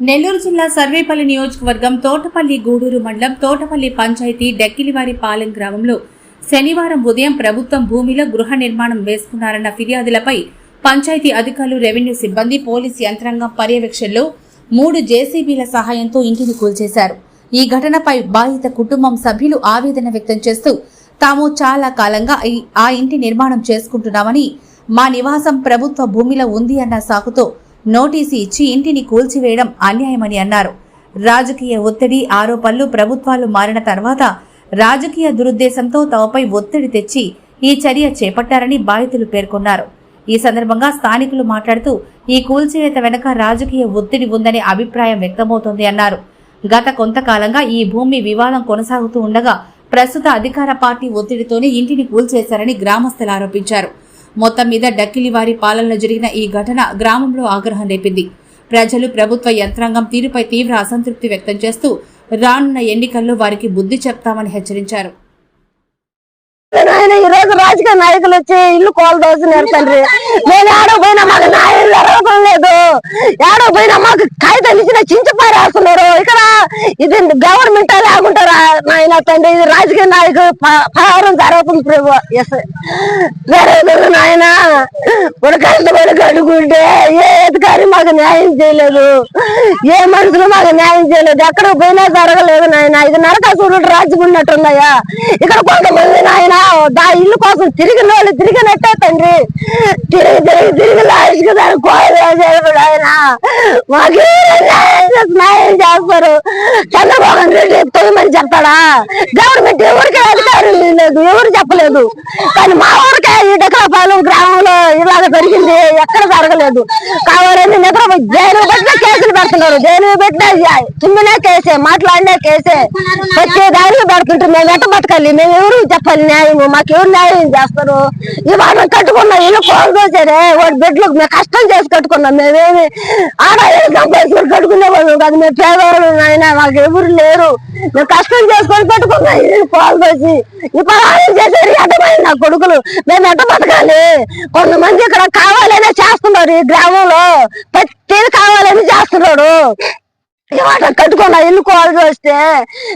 నెల్లూరు జిల్లా సర్వేపల్లి నియోజకవర్గం తోటపల్లి గూడూరు మండలం తోటపల్లి పంచాయతీ డెక్కిలివారి పాలెం గ్రామంలో శనివారం ఉదయం ప్రభుత్వం భూమిలో గృహ నిర్మాణం వేసుకున్నారన్న ఫిర్యాదులపై పంచాయతీ అధికారులు రెవెన్యూ సిబ్బంది పోలీసు యంత్రాంగం పర్యవేక్షణలో మూడు జేసీబీల సహాయంతో ఇంటిని కూల్చేశారు. ఈ ఘటనపై బాధిత కుటుంబం సభ్యులు ఆవేదన వ్యక్తం చేస్తూ తాము చాలా కాలంగా ఆ ఇంటి నిర్మాణం చేసుకుంటున్నామని మా నివాసం ప్రభుత్వ భూమిలో ఉంది అన్న సాకుతో నోటీసు ఇచ్చి ఇంటిని కూల్చివేయడం అన్యాయమని అన్నారు. రాజకీయ ఒత్తిడి ఆరోపణలు ప్రభుత్వాలు మారిన తర్వాత రాజకీయ దురుద్దేశంతో తమపై ఒత్తిడి తెచ్చి ఈ చర్య చేపట్టారని బాధితులు పేర్కొన్నారు. ఈ సందర్భంగా స్థానికులు మాట్లాడుతూ ఈ కూల్చివేత వెనుక రాజకీయ ఒత్తిడి ఉందనే అభిప్రాయం వ్యక్తమవుతోంది అన్నారు. గత కొంతకాలంగా ఈ భూమి వివాదం కొనసాగుతూ ఉండగా ప్రస్తుత అధికార పార్టీ ఒత్తిడితోనే ఇంటిని కూల్చేశారని గ్రామస్తులు ఆరోపించారు. మొత్తం మీద డక్కిలివారి పాలనలో జరిగిన ఈ ఘటన గ్రామంలో ఆగ్రహం రేపింది. ప్రజలు ప్రభుత్వ యంత్రాంగం తీరుపై తీవ్ర అసంతృప్తి వ్యక్తం చేస్తూ రానున్న ఎన్నికల్లో వారికి బుద్ధి చెప్తామని హెచ్చరించారు. ఆయన ఈ రోజు రాజకీయ నాయకులు వచ్చి ఇల్లు కోల దోసినారు తండ్రి. నేను ఆడో పోయినా మాకు నాయకులు జరగడం లేదు. ఆడో పోయినా మాకు కాగితాలు ఇచ్చిన చించి పారేస్తున్నారు ఇక్కడ ఇది గవర్నమెంట్ లేకుంటారా నాయన తండ్రి? ఇది రాజకీయ నాయకులు పవరం జరుగుతుంది ప్రభు ఎస్. జరగదు నాయన ఇప్పుడు కష్టపడి కడుకుంటే ఏ అధికారి మాకు న్యాయం చేయలేదు. ఏ మనుషులు మాకు న్యాయం చేయలేదు. ఎక్కడ పోయినా జరగలేదు నాయన. ఇది నరకాసురుడు రాజ్యం ఉన్నట్టున్నాయా ఇక్కడ కొంతమంది నాయన దా ఇల్లు కోసం తిరిగిన వాళ్ళు తిరిగినట్టే తండ్రి. తిరిగి తిరిగి తిరిగి లాస్ట్కి దాన్ని కోయలేదు ఆయన. మాకు న్యాయం చేస్తారు? చంద్రబాబు రెడ్డి తొమ్మిది చెప్తాడా? గవర్నమెంట్ ఎవరికి అధికారం లేదు ఎవరు చెప్పలేదు. కానీ మా ఊరికే ఈ డెకలపాలెం గ్రామంలో ఎక్కడ జరిగింది ఎక్కడ జరగలేదు. కావాలని నిద్ర జైలు పెట్టిన కేసులు పెడుతున్నారు. జైలు పెట్టిన తుమ్మినే కేసే మాట్లాడినా కేసే. వచ్చే దారిలో పెడుతుంటారు. మేము ఎట్ట బతకాలి? మేము ఎవరు చెప్పాలి న్యాయం మాకు ఎవరు న్యాయం చేస్తారు? ఇవాళ కట్టుకున్న ఇల్లు కోల్పోసారే వాడి బిడ్డలకు మేము కష్టం చేసి కట్టుకున్నాం. మేమేమి ఆడవాళ్ళు సంపాదించుకొని కట్టుకునే వాళ్ళం కాదు. మేము పేదవాళ్ళు నాయన మాకు ఎవరు లేరు. మేము కష్టం చేసుకొని కట్టుకున్నాం ఇల్లు కోల్పోసి ఇప్పుడు ఆయన చేసేది ఎట్టమైంది నా కొడుకులు. మేము ఎట్ట బతకాలి? కొంతమంది ఇక్కడ కావాలనే చేస్తున్నారు ఈ గ్రామంలో ప్రతిది కావాలని చేస్తున్నాడు వాటిని కట్టుకున్నా ఇల్లు కోవాల్సి వస్తే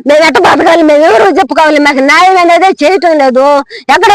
మేము ఎట్ట బతకాలి మేము ఎవరు చెప్పుకోవాలి మాకు న్యాయం అనేది చేయటం లేదు ఎక్కడ